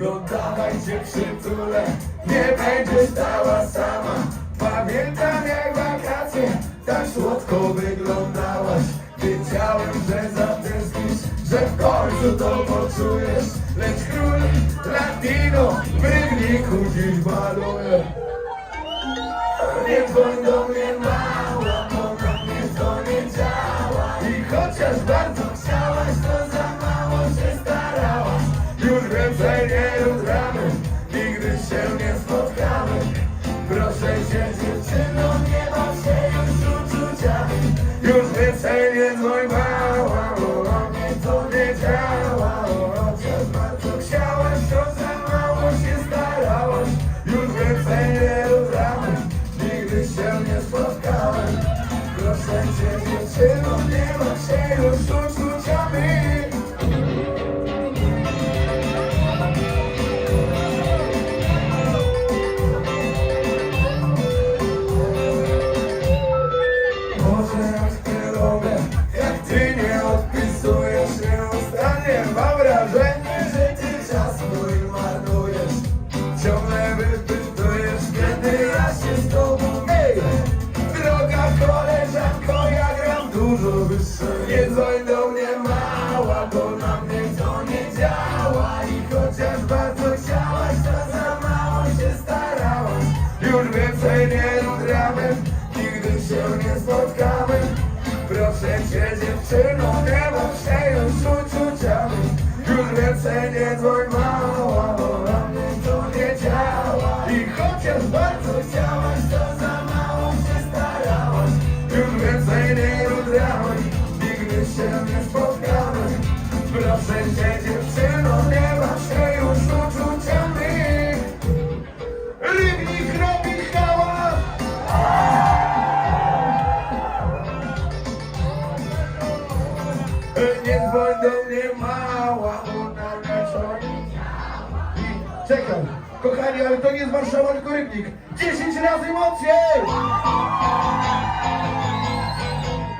dawaj się nie będziesz stała sama. Pamiętam jak wakacje, tak słodko wyglądałaś. Wiedziałem, że zatęsknisz, że w końcu to poczujesz. Lecz król latino w rybniku dziś maluje. Nie dzwoń do mnie mała, Ciągle wypytujesz, kiedy ja się dużo wyższe Nie dzwoń do mnie mała, bo na mnie to nie działa. I chociaż bardzo chciałaś, to za mało się starałaś. Już więcej nie nagramy, nigdy się nie spotkamy Proszę cię dziewczyno, nie się już uczuciami. Już więcej nie dzwoń mała, bo na mnie to nie działa. I chociaż bardzo chciałaś, się nie spotkamy Proszę cię dziewczyno, nie baw się już uczuciami Rybnik robi hałas Nie dzwoń do mnie mała, ona. I Czekaj, kochani, ale to nie jest Warszawa, tylko Rybnik. 10 razy mocniej!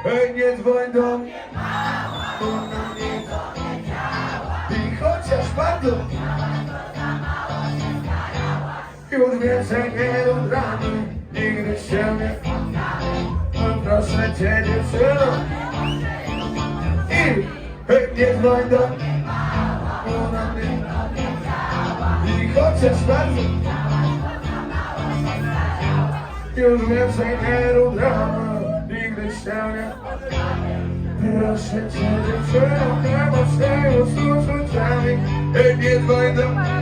Ej, Nie dzwoń do mnie mała, ona mnie to nie działa. I chociaż bardzo już więcej nie ubrany, nigdy się nie spotkamy. Proszę cię dziewczyno, i hej, nie dzwoń do mnie ona mnie I chociaż bardzo Już więcej nie rudramy Nigdy się nie Proszę cię dziewczyno, nie masz się już uczuciami Hej, nie dzwoń do mnie